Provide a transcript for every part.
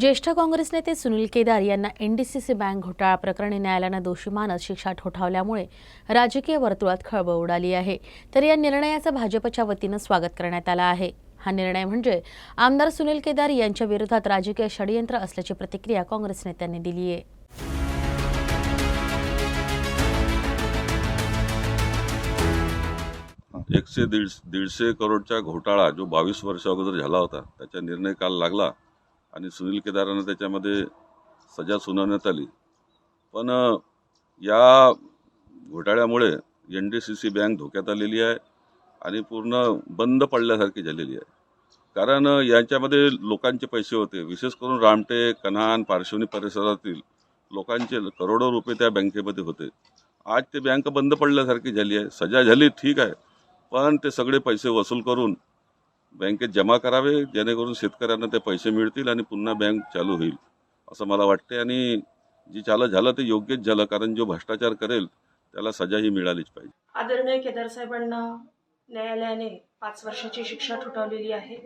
ज्येष्ठ काँग्रेस नेते सुनील केदार यांना एनडीसीसी बँक घोटाळा प्रकरणी न्यायालयानं दोषी मानत शिक्षा ठोठावल्यामुळे राजकीय वर्तुळात खळबळ उडाली आहे. तर या निर्णयाचं भाजपच्या वतीनं स्वागत करण्यात आलं आहे. हा निर्णय म्हणजे आमदार सुनील केदार यांच्या विरोधात राजकीय षडयंत्र असल्याची प्रतिक्रिया काँग्रेस नेत्यांनी दिली आहे. एकशे दीडशे करोडचा घोटाळा जो बावीस वर्ष अगोदर झाला होता त्याचा निर्णय काल लागला. आणि सुनील केदारांना त्याच्यामध्ये सजा सुनावण्यात आली. पण या घोटाळ्यामुळे N D C C bank धोक्यात आलेली आहे आणि पूर्ण बंद पडल्यासारखी झालेली आहे. कारण यांच्यामध्ये याच्यामध्ये लोकांचे पैसे होते. विशेष करून रामटेक कन्हान पार्श्वनी परिसरातील लोकांचे करोडो रुपये त्या बँकेमध्ये होते. आज ते बँक बंद पडल्यासारखी झाली आहे. सजा झाली ठीक आहे. पण ते सगळे पैसे वसूल करून बँकेत जमा करावे जेणेकरून शेतकऱ्यांना ते पैसे मिळतील आणि पुन्हा बँक चालू होईल असं मला वाटते आणि जी चालं झालं ते योग्यच झालं कारण जो भ्रष्टाचार करेल त्याला सजाही मिळालीच पाहिजे. आदरणीय केदार साहेबांना न्यायालयाने पाच वर्षाची शिक्षा ठोठावलेली आहे.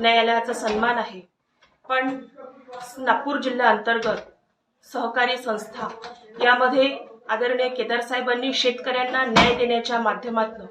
न्यायालयाचा सन्मान आहे. पण नागपूर जिल्हा अंतर्गत सहकारी संस्था यामध्ये आदरणीय केदार साहेबांनी शेतकऱ्यांना न्याय देण्याच्या माध्यमातून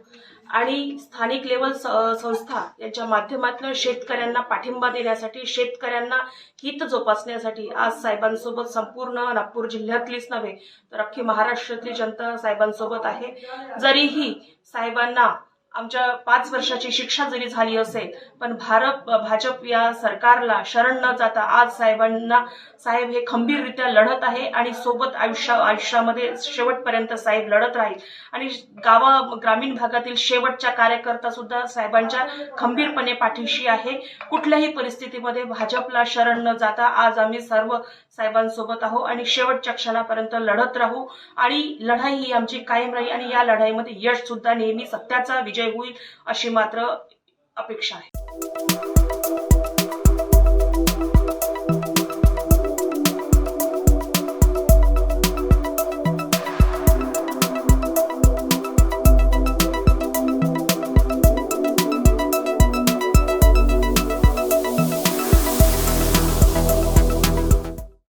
आणि स्थानिक लेवल स- संस्था यांच्या माध्यमातून शेतकऱ्यांना पाठिंबा देण्यासाठी शेतकऱ्यांना हित जोपासण्यासाठी आज साहेबांसोबत संपूर्ण नागपूर जिल्ह्यातलीच नव्हे तर अख्खी महाराष्ट्रातली जनता साहेबांसोबत आहे. जरीही साहेबांना आमच्या पाच वर्षाची शिक्षा जरी झाली असेल पण भारत भाजप या सरकारला शरण न जाता आज साहेबांना साहेब हे खंबीररित्या लढत आहे आणि सोबत आयुष्या आयुष्यामध्ये शेवटपर्यंत साहेब लढत राहील. आणि गावा ग्रामीण भागातील शेवटच्या कार्यकर्ता सुद्धा साहेबांच्या खंबीरपणे पाठीशी आहे. कुठल्याही परिस्थितीमध्ये भाजपला शरण न जाता आज आम्ही सर्व साहेबांसोबत आहोत आणि शेवटच्या क्षणापर्यंत लढत राहू. आणि लढाई ही आमची कायम राहील आणि या लढाईमध्ये यश सुद्धा नेहमी सत्याचा विजय विजय होईल अशी मात्र अपेक्षा आहे.